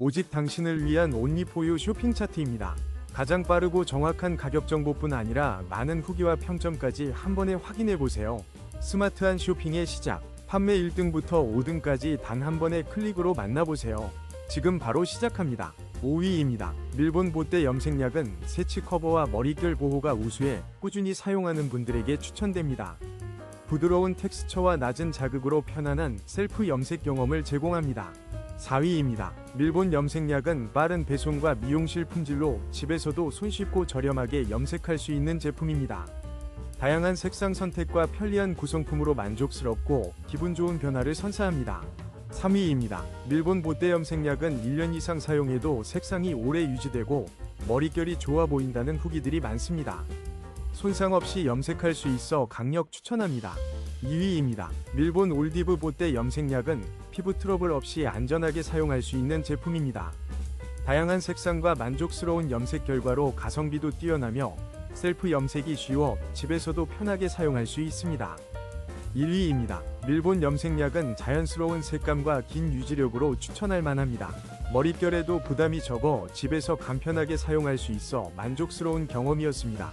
오직 당신을 위한 온리포유 쇼핑 차트입니다. 가장 빠르고 정확한 가격 정보뿐 아니라 많은 후기와 평점까지 한 번에 확인해 보세요. 스마트한 쇼핑의 시작. 판매 1등부터 5등까지 단 한 번의 클릭으로 만나보세요. 지금 바로 시작합니다. 5위입니다. 밀본 보떼 염색약은 세치 커버와 머릿결 보호가 우수해 꾸준히 사용하는 분들에게 추천됩니다. 부드러운 텍스처와 낮은 자극으로 편안한 셀프 염색 경험을 제공합니다. 4위입니다. 밀본 염색약은 빠른 배송과 미용실 품질로 집에서도 손쉽고 저렴하게 염색할 수 있는 제품입니다. 다양한 색상 선택과 편리한 구성품으로 만족스럽고 기분 좋은 변화를 선사합니다. 3위입니다. 밀본 보떼 염색약은 1년 이상 사용해도 색상이 오래 유지되고 머릿결이 좋아 보인다는 후기들이 많습니다. 손상 없이 염색할 수 있어 강력 추천합니다. 2위입니다. 밀본 올디브 보떼 염색약은 피부 트러블 없이 안전하게 사용할 수 있는 제품입니다. 다양한 색상과 만족스러운 염색 결과로 가성비도 뛰어나며 셀프 염색이 쉬워 집에서도 편하게 사용할 수 있습니다. 1위입니다. 밀본 염색약은 자연스러운 색감과 긴 유지력으로 추천할 만합니다. 머릿결에도 부담이 적어 집에서 간편하게 사용할 수 있어 만족스러운 경험이었습니다.